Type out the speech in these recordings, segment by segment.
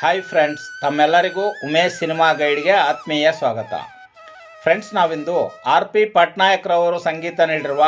Hi friends ತಮ್ಮೆಲ್ಲರಿಗೂ Umesh cinema ಗೈಡ್ಗೆ ಆತ್ಮೀಯ ಸ್ವಾಗತ. ಫ್ರೆಂಡ್ಸ್ ನಾವಿಂದು ಆರ್ ಪಿ ಪಟ್ನಾಯಕ್ರವರು ಸಂಗೀತ ನೀಡಿರುವ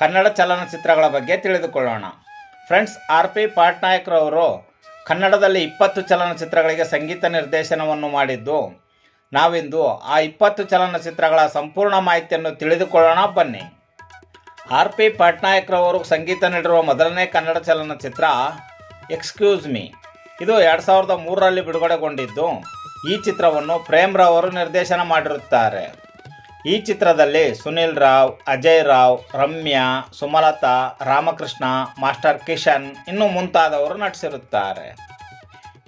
ಕನ್ನಡ ಚಲನಚಿತ್ರಗಳ ಬಗ್ಗೆ ತಿಳಿದುಕೊಳ್ಳೋಣ. ಫ್ರೆಂಡ್ಸ್ ಆರ್ ಪಿ ಪಟ್ನಾಯಕ್ರವರು ಕನ್ನಡದಲ್ಲಿ ಇಪ್ಪತ್ತು ಚಲನಚಿತ್ರಗಳಿಗೆ ಸಂಗೀತ ನಿರ್ದೇಶನವನ್ನು ಮಾಡಿದ್ದು, ನಾವಿಂದು ಆ ಇಪ್ಪತ್ತು ಚಲನಚಿತ್ರಗಳ ಸಂಪೂರ್ಣ ಮಾಹಿತಿಯನ್ನು ತಿಳಿದುಕೊಳ್ಳೋಣ, ಬನ್ನಿ. ಆರ್ ಪಿ ಪಟ್ನಾಯಕ್ರವರು ಸಂಗೀತ ನೀಡಿರುವ ಮೊದಲನೇ ಕನ್ನಡ ಚಲನಚಿತ್ರ ಎಕ್ಸ್ಕ್ಯೂಸ್ ಮೀ ಇದು ಎರಡು ಸಾವಿರದ ಮೂರರಲ್ಲಿ ಬಿಡುಗಡೆಗೊಂಡಿದ್ದು. ಈ ಚಿತ್ರವನ್ನು ಪ್ರೇಮ್ ರಾವ್ ನಿರ್ದೇಶನ ಮಾಡಿರುತ್ತಾರೆ. ಈ ಚಿತ್ರದಲ್ಲಿ ಸುನಿಲ್ ರಾವ್, ಅಜಯ್ ರಾವ್, ರಮ್ಯಾ, ಸುಮಲತಾ, ರಾಮಕೃಷ್ಣ, ಮಾಸ್ಟರ್ ಕಿಶನ್ ಇನ್ನು ಮುಂತಾದವರು ನಟಿಸಿರುತ್ತಾರೆ.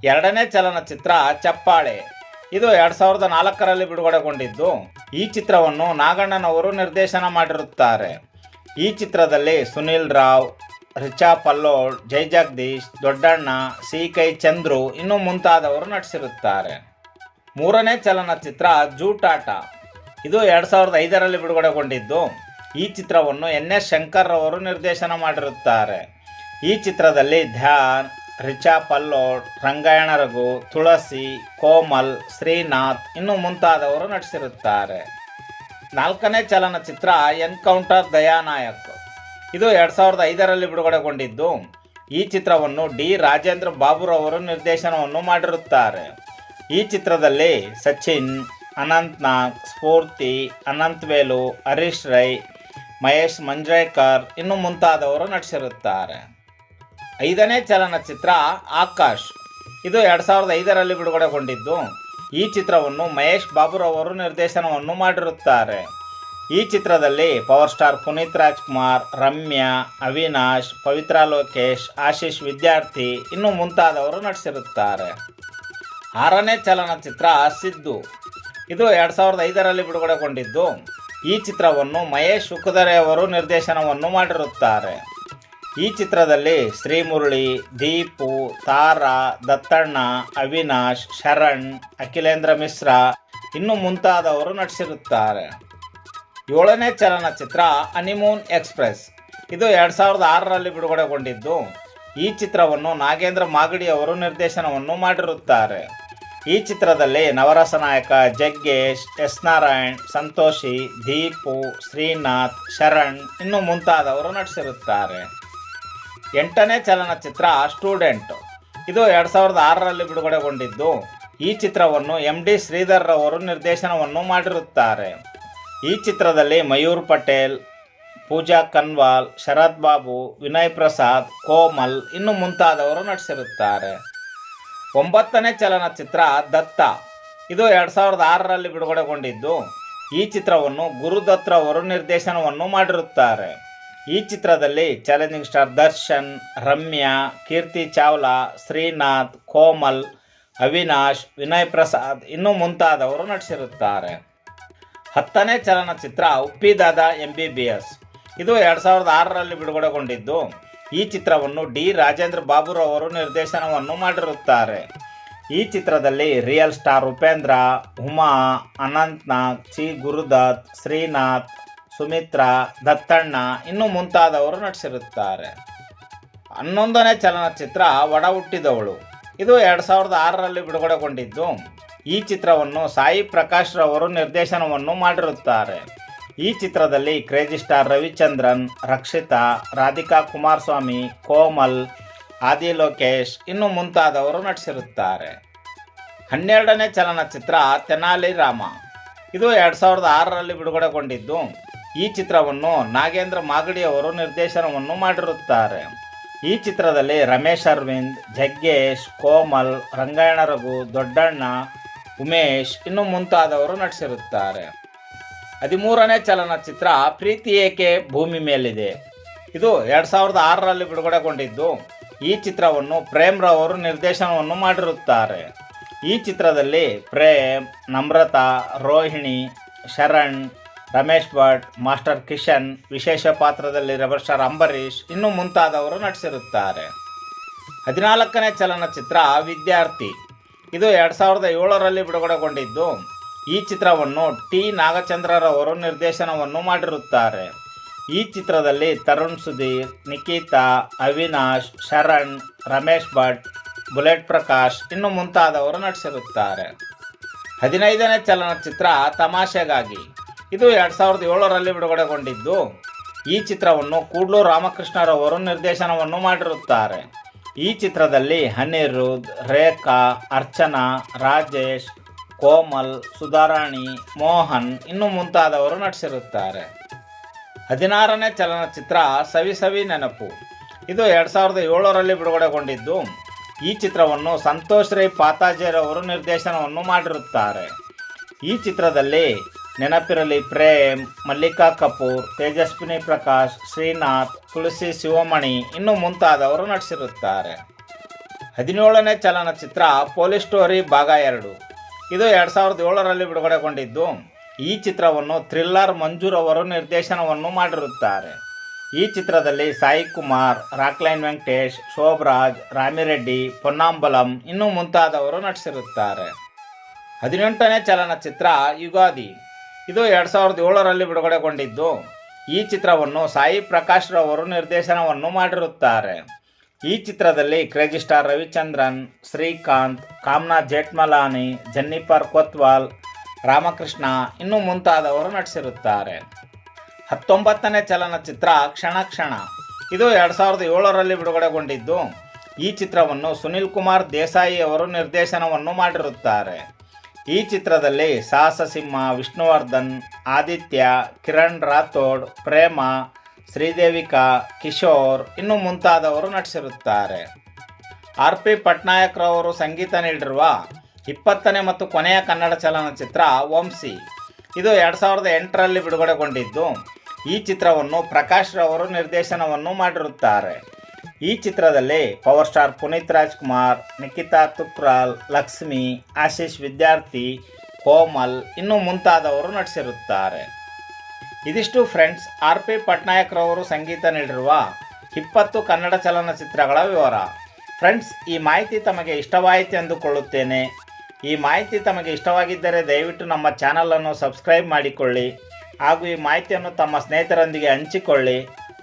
ಎರಡನೇ ಚಲನಚಿತ್ರ ಚಪ್ಪಾಳೆ. ಇದು ಎರಡು ಸಾವಿರದ ನಾಲ್ಕರಲ್ಲಿ ಬಿಡುಗಡೆಗೊಂಡಿದ್ದು. ಈ ಚಿತ್ರವನ್ನು ನಾಗಣ್ಣನವರು ನಿರ್ದೇಶನ ಮಾಡಿರುತ್ತಾರೆ. ಈ ಚಿತ್ರದಲ್ಲಿ ಸುನಿಲ್ ರಾವ್ ರಿಚಾ ಪಲ್ಲೋಳ್ ಜೈ ಜಗದೀಶ್ ದೊಡ್ಡಣ್ಣ ಸಿ ಕೈ ಚಂದ್ರು ಇನ್ನು ಮುಂತಾದವರು ನಟಿಸಿರುತ್ತಾರೆ. ಮೂರನೇ ಚಲನಚಿತ್ರ ಜೂಟಾಟ ಇದು ಎರಡು ಸಾವಿರದ ಐದರಲ್ಲಿ ಬಿಡುಗಡೆಗೊಂಡಿದ್ದು. ಈ ಚಿತ್ರವನ್ನು ಎನ್. ಎಸ್. ಶಂಕರ್ ಅವರು ನಿರ್ದೇಶನ ಮಾಡಿರುತ್ತಾರೆ. ಈ ಚಿತ್ರದಲ್ಲಿ ಧ್ಯಾನ್ ರಿಚಾ ಪಲ್ಲೋಡ್ ರಂಗಾಯಣ ರಘು, ತುಳಸಿ, ಕೋಮಲ್, ಶ್ರೀನಾಥ್ ಇನ್ನು ಮುಂತಾದವರು ನಟಿಸಿರುತ್ತಾರೆ. ನಾಲ್ಕನೇ ಚಲನಚಿತ್ರ ಎನ್ಕೌಂಟರ್ ದಯಾನಾಯಕ್. ಇದು ಎರಡು ಸಾವಿರದ ಐದರಲ್ಲಿ ಬಿಡುಗಡೆಗೊಂಡಿದ್ದು. ಈ ಚಿತ್ರವನ್ನು ಡಿ ರಾಜೇಂದ್ರ ಬಾಬುರವರು ನಿರ್ದೇಶನವನ್ನು ಮಾಡಿರುತ್ತಾರೆ. ಈ ಚಿತ್ರದಲ್ಲಿ ಸಚಿನ್, ಅನಂತ್ ನಾಗ್, ಸ್ಫೂರ್ತಿ, ಅನಂತ್ ವೇಲು, ಹರೀಶ್ ರೈ, ಮಹೇಶ್ ಮಂಜ್ರೇಕರ್ ಇನ್ನು ಮುಂತಾದವರು ನಟಿಸಿರುತ್ತಾರೆ. ಐದನೇ ಚಲನಚಿತ್ರ ಆಕಾಶ್. ಇದು ಎರಡು ಸಾವಿರದ ಐದರಲ್ಲಿ ಬಿಡುಗಡೆಗೊಂಡಿದ್ದು. ಈ ಚಿತ್ರವನ್ನು ಮಹೇಶ್ ಬಾಬುರವರು ನಿರ್ದೇಶನವನ್ನು ಮಾಡಿರುತ್ತಾರೆ. ಈ ಚಿತ್ರದಲ್ಲಿ ಪವರ್ ಸ್ಟಾರ್ ಪುನೀತ್ ರಾಜ್ಕುಮಾರ್, ರಮ್ಯಾ, ಅವಿನಾಶ್, ಪವಿತ್ರ ಲೋಕೇಶ್, ಆಶೀಶ್ ವಿದ್ಯಾರ್ಥಿ ಇನ್ನು ಮುಂತಾದವರು ನಟಿಸಿರುತ್ತಾರೆ. ಆರನೇ ಚಲನಚಿತ್ರ ಸಿದ್ದು. ಇದು ಎರಡು ಸಾವಿರದ ಐದರಲ್ಲಿ ಬಿಡುಗಡೆಗೊಂಡಿದ್ದು. ಈ ಚಿತ್ರವನ್ನು ಮಹೇಶ್ ಉಕ್ಕುದರೆ ಅವರು ನಿರ್ದೇಶನವನ್ನು ಮಾಡಿರುತ್ತಾರೆ. ಈ ಚಿತ್ರದಲ್ಲಿ ಶ್ರೀಮುರಳಿ, ದೀಪು, ತಾರಾ, ದತ್ತಣ್ಣ, ಅವಿನಾಶ್, ಶರಣ್, ಅಖಿಲೇಂದ್ರ ಮಿಶ್ರಾ ಇನ್ನು ಮುಂತಾದವರು ನಟಿಸಿರುತ್ತಾರೆ. ಏಳನೇ ಚಲನಚಿತ್ರ ಅನಿಮೂನ್ ಎಕ್ಸ್ಪ್ರೆಸ್. ಇದು ಎರಡು ಸಾವಿರದ ಆರರಲ್ಲಿ ಬಿಡುಗಡೆಗೊಂಡಿದ್ದು. ಈ ಚಿತ್ರವನ್ನು ನಾಗೇಂದ್ರ ಮಾಗಡಿ ಅವರು ನಿರ್ದೇಶನವನ್ನು ಮಾಡಿರುತ್ತಾರೆ. ಈ ಚಿತ್ರದಲ್ಲಿ ನವರಸ ನಾಯಕ ಜಗ್ಗೇಶ್, ಎಸ್ ನಾರಾಯಣ್, ಸಂತೋಷಿ, ದೀಪು, ಶ್ರೀನಾಥ್, ಶರಣ್ ಇನ್ನು ಮುಂತಾದವರು ನಟಿಸಿರುತ್ತಾರೆ. ಎಂಟನೇ ಚಲನಚಿತ್ರ ಸ್ಟೂಡೆಂಟ್. ಇದು ಎರಡು ಸಾವಿರದ ಆರರಲ್ಲಿ ಬಿಡುಗಡೆಗೊಂಡಿದ್ದು. ಈ ಚಿತ್ರವನ್ನು ಎಂ ಡಿ ಶ್ರೀಧರ್ ಅವರು ನಿರ್ದೇಶನವನ್ನು ಮಾಡಿರುತ್ತಾರೆ. ಈ ಚಿತ್ರದಲ್ಲಿ ಮಯೂರ್ ಪಟೇಲ್, ಪೂಜಾ ಕನ್ವಾಲ್, ಶರತ್ ಬಾಬು, ವಿನಯ್ ಪ್ರಸಾದ್, ಕೋಮಲ್ ಇನ್ನು ಮುಂತಾದವರು ನಟಿಸಿರುತ್ತಾರೆ. ಒಂಬತ್ತನೇ ಚಲನಚಿತ್ರ ದತ್ತ. ಇದು ಎರಡು ಸಾವಿರದ ಆರರಲ್ಲಿ ಬಿಡುಗಡೆಗೊಂಡಿದ್ದು. ಈ ಚಿತ್ರವನ್ನು ಗುರುದತ್ರ ಅವರು ನಿರ್ದೇಶನವನ್ನು ಮಾಡಿರುತ್ತಾರೆ. ಈ ಚಿತ್ರದಲ್ಲಿ ಚಾಲೆಂಜಿಂಗ್ ಸ್ಟಾರ್ ದರ್ಶನ್, ರಮ್ಯಾ, ಕೀರ್ತಿ ಚಾವ್ಲಾ, ಶ್ರೀನಾಥ್, ಕೋಮಲ್, ಅವಿನಾಶ್, ವಿನಯ್ ಪ್ರಸಾದ್ ಇನ್ನೂ ಮುಂತಾದವರು ನಟಿಸಿರುತ್ತಾರೆ. ಹತ್ತನೇ ಚಲನಚಿತ್ರ Uppi Dada M B B S ಇದು ಎರಡು ಸಾವಿರದ ಆರರಲ್ಲಿ ಬಿಡುಗಡೆಗೊಂಡಿದ್ದು. ಈ ಚಿತ್ರವನ್ನು ಡಿ ರಾಜೇಂದ್ರ ಬಾಬುರವರು ನಿರ್ದೇಶನವನ್ನು ಮಾಡಿರುತ್ತಾರೆ. ಈ ಚಿತ್ರದಲ್ಲಿ real star Upendra, Uma, Ananthnag, C Gurudath, Srinath, Sumithra, Dattanna ಇನ್ನು ಮುಂತಾದವರು ನಟಿಸಿರುತ್ತಾರೆ. ಹನ್ನೊಂದನೇ ಚಲನಚಿತ್ರ ಒಡ ಹುಟ್ಟಿದವಳು ಇದು ಎರಡು ಸಾವಿರದ ಆರರಲ್ಲಿ ಬಿಡುಗಡೆಗೊಂಡಿದ್ದು. ಈ ಚಿತ್ರವನ್ನು ಸಾಯಿ ಪ್ರಕಾಶ್ ರವರು ನಿರ್ದೇಶನವನ್ನು ಮಾಡಿರುತ್ತಾರೆ. ಈ ಚಿತ್ರದಲ್ಲಿ ಕ್ರೇಜಿ ಸ್ಟಾರ್ ರವಿಚಂದ್ರನ್, ರಕ್ಷಿತಾ, ರಾಧಿಕಾ ಕುಮಾರಸ್ವಾಮಿ, ಕೋಮಲ್, ಆದಿ ಲೋಕೇಶ್ ಇನ್ನು ಮುಂತಾದವರು ನಟಿಸಿರುತ್ತಾರೆ. ಹನ್ನೆರಡನೇ ಚಲನಚಿತ್ರ ತೆನಾಲಿ ರಾಮ. ಇದು ಎರಡು ಸಾವಿರದ ಆರರಲ್ಲಿ ಬಿಡುಗಡೆಗೊಂಡಿದ್ದು. ಈ ಚಿತ್ರವನ್ನು ನಾಗೇಂದ್ರ ಮಾಗಡಿಯವರು ನಿರ್ದೇಶನವನ್ನು ಮಾಡಿರುತ್ತಾರೆ. ಈ ಚಿತ್ರದಲ್ಲಿ ರಮೇಶ್ ಅರವಿಂದ್, ಜಗ್ಗೇಶ್, ಕೋಮಲ್, ರಂಗಾಯಣ ರಘು, ದೊಡ್ಡಣ್ಣ ಉಮೇಶ್ ಇನ್ನು ಮುಂತಾದವರು ನಟಿಸಿರುತ್ತಾರೆ. ಹದಿಮೂರನೇ ಚಲನಚಿತ್ರ ಪ್ರೀತಿ ಏಕೆ ಭೂಮಿ ಮೇಲಿದೆ? ಇದು ಎರಡು ಸಾವಿರದ ಆರರಲ್ಲಿ ಬಿಡುಗಡೆಗೊಂಡಿದ್ದು. ಈ ಚಿತ್ರವನ್ನು ಪ್ರೇಮ್ ರವರು ನಿರ್ದೇಶನವನ್ನು ಮಾಡಿರುತ್ತಾರೆ. ಈ ಚಿತ್ರದಲ್ಲಿ ಪ್ರೇಮ್, ನಮ್ರತಾ, ರೋಹಿಣಿ, ಶರಣ್, ರಮೇಶ್ ಭಟ್, ಮಾಸ್ಟರ್ ಕಿಶನ್, ವಿಶೇಷ ಪಾತ್ರದಲ್ಲಿ ರೆಬರ್ ಸ್ಟಾರ್ ಅಂಬರೀಷ್ ಇನ್ನು ಮುಂತಾದವರು ನಟಿಸಿರುತ್ತಾರೆ. ಹದಿನಾಲ್ಕನೇ ಚಲನಚಿತ್ರ ವಿದ್ಯಾರ್ಥಿ. ಇದು ಎರಡು ಸಾವಿರದ ಏಳರಲ್ಲಿ ಬಿಡುಗಡೆಗೊಂಡಿದ್ದು. ಈ ಚಿತ್ರವನ್ನು ಟಿ. ನಾಗಚಂದ್ರರವರು ನಿರ್ದೇಶನವನ್ನು ಮಾಡಿರುತ್ತಾರೆ. ಈ ಚಿತ್ರದಲ್ಲಿ ತರುಣ್ ಸುಧೀರ್ ನಿಖಿತಾ ಅವಿನಾಶ್, ಶರಣ್, ರಮೇಶ್ ಭಟ್, ಬುಲೆಟ್ ಪ್ರಕಾಶ್ ಇನ್ನು ಮುಂತಾದವರು ನಟಿಸಿರುತ್ತಾರೆ. ಹದಿನೈದನೇ ಚಲನಚಿತ್ರ ತಮಾಷೆಗಾಗಿ. ಇದು ಎರಡು ಸಾವಿರದ ಏಳರಲ್ಲಿ ಬಿಡುಗಡೆಗೊಂಡಿದ್ದು. ಈ ಚಿತ್ರವನ್ನು ಕೂಡ್ಲು ರಾಮಕೃಷ್ಣರವರು ನಿರ್ದೇಶನವನ್ನು ಮಾಡಿರುತ್ತಾರೆ. ಈ ಚಿತ್ರದಲ್ಲಿ ಅನಿರುದ್ ರೇಖಾ, ಅರ್ಚನಾ, ರಾಜೇಶ್, ಕೋಮಲ್, ಸುಧಾರಾಣಿ, ಮೋಹನ್ ಇನ್ನು ಮುಂತಾದವರು ನಟಿಸಿರುತ್ತಾರೆ. ಹದಿನಾರನೇ ಚಲನಚಿತ್ರ ಸವಿ ಸವಿ ನೆನಪು. ಇದು ಎರಡು ಸಾವಿರದ ಏಳರಲ್ಲಿ ಬಿಡುಗಡೆಗೊಂಡಿದ್ದು. ಈ ಚಿತ್ರವನ್ನು ಸಂತೋಷ್ ರೈ ಪಾತಾಜೇರವರು ನಿರ್ದೇಶನವನ್ನು ಮಾಡಿರುತ್ತಾರೆ. ಈ ಚಿತ್ರದಲ್ಲಿ ನೆನಪಿರಲಿ ಪ್ರೇಮ್, ಮಲ್ಲಿಕಾ ಕಪೂರ್, ತೇಜಸ್ವಿನಿ ಪ್ರಕಾಶ್, ಶ್ರೀನಾಥ್, ತುಳಸಿ ಶಿವಮಣಿ, ಇನ್ನು ಮುಂತಾದವರು ನಟಿಸಿರುತ್ತಾರೆ. ಹದಿನೇಳನೇ ಚಲನಚಿತ್ರ ಪೊಲೀಸ್ ಸ್ಟೋರಿ ಭಾಗ ಎರಡು. ಇದು ಎರಡು ಸಾವಿರದ ಏಳರಲ್ಲಿ ಬಿಡುಗಡೆಗೊಂಡಿದ್ದು. ಈ ಚಿತ್ರವನ್ನು ಥ್ರಿಲ್ಲರ್ ಮಂಜೂರ್ ಅವರು ನಿರ್ದೇಶನವನ್ನು ಮಾಡಿರುತ್ತಾರೆ. ಈ ಚಿತ್ರದಲ್ಲಿ ಸಾಯಿ ಕುಮಾರ್, ರಾಕ್ಲೈನ್ ವೆಂಕಟೇಶ್, ಶೋಭರಾಜ್, ರಾಮಿರೆಡ್ಡಿ, ಪೊನ್ನಾಂಬಲಂ, ಇನ್ನೂ ಮುಂತಾದವರು ನಟಿಸಿರುತ್ತಾರೆ. ಹದಿನೆಂಟನೇ ಚಲನಚಿತ್ರ ಯುಗಾದಿ. ಇದು ಎರಡು ಸಾವಿರದ ಏಳರಲ್ಲಿ ಬಿಡುಗಡೆಗೊಂಡಿದ್ದು. ಈ ಚಿತ್ರವನ್ನು ಸಾಯಿ ಪ್ರಕಾಶ್ ರವರು ನಿರ್ದೇಶನವನ್ನು ಮಾಡಿರುತ್ತಾರೆ. ಈ ಚಿತ್ರದಲ್ಲಿ crazy star Ravichandran, Srikanth, Kamna Jethmalani Jennifer Kotwal, Ramakrishna ಇನ್ನು ಮುಂತಾದವರು ನಟಿಸಿರುತ್ತಾರೆ. ಹತ್ತೊಂಬತ್ತನೇ ಚಲನಚಿತ್ರ ಕ್ಷಣ ಕ್ಷಣ. ಇದು ಎರಡು ಸಾವಿರದ ಏಳರಲ್ಲಿ ಬಿಡುಗಡೆಗೊಂಡಿದ್ದು. ಈ ಚಿತ್ರವನ್ನು ಸುನಿಲ್ ಕುಮಾರ್ ದೇಸಾಯಿ ಅವರು ನಿರ್ದೇಶನವನ್ನು ಮಾಡಿರುತ್ತಾರೆ. ಈ ಚಿತ್ರದಲ್ಲಿ ಸಾಹಸ ಸಿಂಹ ವಿಷ್ಣುವರ್ಧನ್, ಆದಿತ್ಯ, ಕಿರಣ್ ರಾಥೋಡ್, ಪ್ರೇಮ, ಶ್ರೀದೇವಿಕಾ, ಕಿಶೋರ್ ಇನ್ನು ಮುಂತಾದವರು ನಟಿಸಿರುತ್ತಾರೆ. ಆರ್ ಪಿ ಪಟ್ನಾಯಕ್ರವರು ಸಂಗೀತ ನೀಡಿರುವ ಇಪ್ಪತ್ತನೇ ಮತ್ತು ಕೊನೆಯ ಕನ್ನಡ ಚಲನಚಿತ್ರ ವಂಶಿ. ಇದು ಎರಡು ಸಾವಿರದ ಎಂಟರಲ್ಲಿ ಬಿಡುಗಡೆಗೊಂಡಿದ್ದು. ಈ ಚಿತ್ರವನ್ನು ಪ್ರಕಾಶ್ ರವರು ನಿರ್ದೇಶನವನ್ನು ಮಾಡಿರುತ್ತಾರೆ. ಈ ಚಿತ್ರದಲ್ಲಿ ಪವರ್ ಸ್ಟಾರ್ ಪುನೀತ್ ರಾಜ್ಕುಮಾರ್ ನಿಖಿತಾ ತುಕ್ರಾಲ್ ಲಕ್ಷ್ಮಿ, ಆಶೀಶ್ ವಿದ್ಯಾರ್ಥಿ, ಕೋಮಲ್ ಇನ್ನು ಮುಂತಾದವರು ನಟಿಸಿರುತ್ತಾರೆ. ಇದಿಷ್ಟು ಫ್ರೆಂಡ್ಸ್, ಆರ್ ಪಿ ಪಟ್ನಾಯಕ್ರವರು ಸಂಗೀತ ನೀಡಿರುವ ಇಪ್ಪತ್ತು ಕನ್ನಡ ಚಲನಚಿತ್ರಗಳ ವಿವರ. ಫ್ರೆಂಡ್ಸ್, ಈ ಮಾಹಿತಿ ತಮಗೆ ಇಷ್ಟವಾಯಿತು ಎಂದುಕೊಳ್ಳುತ್ತೇನೆ. ಈ ಮಾಹಿತಿ ತಮಗೆ ಇಷ್ಟವಾಗಿದ್ದರೆ ದಯವಿಟ್ಟು ನಮ್ಮ ಚಾನಲನ್ನು ಸಬ್ಸ್ಕ್ರೈಬ್ ಮಾಡಿಕೊಳ್ಳಿ ಹಾಗೂ ಈ ಮಾಹಿತಿಯನ್ನು ತಮ್ಮ ಸ್ನೇಹಿತರೊಂದಿಗೆ ಹಂಚಿಕೊಳ್ಳಿ.